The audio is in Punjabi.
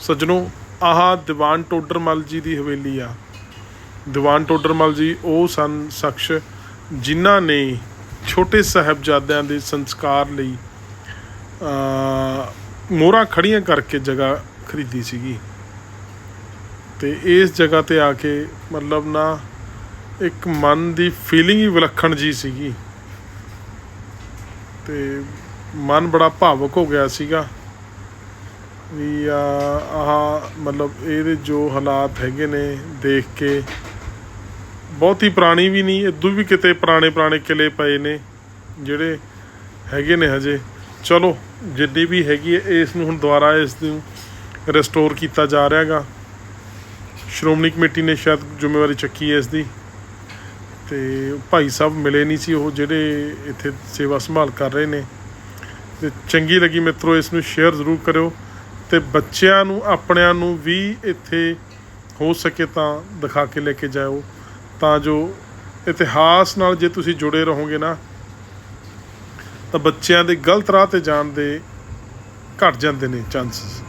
ਸੱਜਣੋ, ਆਹ ਦੀਵਾਨ ਟੋਡਰਮਲ ਜੀ ਦੀ ਹਵੇਲੀ ਆ। ਦੀਵਾਨ ਟੋਡਰਮਲ ਜੀ ਉਹ ਸਨ ਸ਼ਖਸ ਜਿਨ੍ਹਾਂ ਨੇ ਛੋਟੇ ਸਾਹਿਬਜ਼ਾਦਿਆਂ ਦੇ ਸੰਸਕਾਰ ਲਈ ਮੋਹਰਾਂ ਖੜੀਆਂ ਕਰਕੇ ਜਗ੍ਹਾ ਖਰੀਦੀ ਸੀਗੀ। ਤੇ ਇਸ ਜਗ੍ਹਾ ਤੇ ਆ ਕੇ ਮਤਲਬ ਨਾ ਇੱਕ ਮਨ ਦੀ ਫੀਲਿੰਗ ਹੀ ਵਿਲੱਖਣ ਜੀ ਸੀਗੀ। ਤੇ ਮਨ ਬੜਾ ਭਾਵਕ ਹੋ ਗਿਆ ਸੀਗਾ। ਵੀ ਆ ਆਹ ਮਤਲਬ ਇਹਦੇ ਜੋ ਹਾਲਾਤ ਹੈਗੇ ਨੇ ਦੇਖ ਕੇ, ਬਹੁਤੀ ਪੁਰਾਣੀ ਵੀ ਨਹੀਂ ਇਦੋਂ ਵੀ ਕਿਤੇ ਪੁਰਾਣੇ ਪੁਰਾਣੇ ਕਿਲੇ ਪਏ ਨੇ, ਜਿਹੜੇ ਹੈਗੇ ਨੇ ਹਜੇ। ਚਲੋ ਜਿੱਡੀ ਵੀ ਹੈਗੀ ਹੈ, ਇਸ ਨੂੰ ਹੁਣ ਦੁਬਾਰਾ ਇਸ ਨੂੰ ਰੈਸਟੋਰ ਕੀਤਾ ਜਾ ਰਿਹਾ ਹੈਗਾ ਸ਼੍ਰੋਮਣੀ ਕਮੇਟੀ ਨੇ ਸ਼ਾਇਦ ਜ਼ਿੰਮੇਵਾਰੀ ਚੱਕੀ ਹੈ ਇਸ ਦੀ। ਤੇ ਭਾਈ ਸਾਹਿਬ ਮਿਲੇ ਨਹੀਂ ਸੀ, ਉਹ ਜਿਹੜੇ ਇੱਥੇ ਸੇਵਾ ਸੰਭਾਲ ਕਰ ਰਹੇ ਨੇ। ਤੇ ਚੰਗੀ ਲੱਗੀ ਮਿੱਤਰੋ, ਇਸ ਨੂੰ ਸ਼ੇਅਰ ਜ਼ਰੂਰ ਕਰਿਓ। ਤੇ ਬੱਚਿਆਂ ਨੂੰ, ਆਪਣਿਆਂ ਨੂੰ ਵੀ ਇੱਥੇ ਹੋ ਸਕੇ ਤਾਂ ਦਿਖਾ ਕੇ ਲੈ ਕੇ ਜਾਓ ਤਾਂ ਜੋ ਇਤਿਹਾਸ ਨਾਲ ਜੇ ਤੁਸੀਂ ਜੁੜੇ ਰਹੋਗੇ ਨਾ, ਤਾਂ ਬੱਚਿਆਂ ਦੇ ਗਲਤ ਰਾਹ ਤੇ ਜਾਣ ਦੇ ਘਟ ਜਾਂਦੇ ਨੇ ਚਾਂਸਸ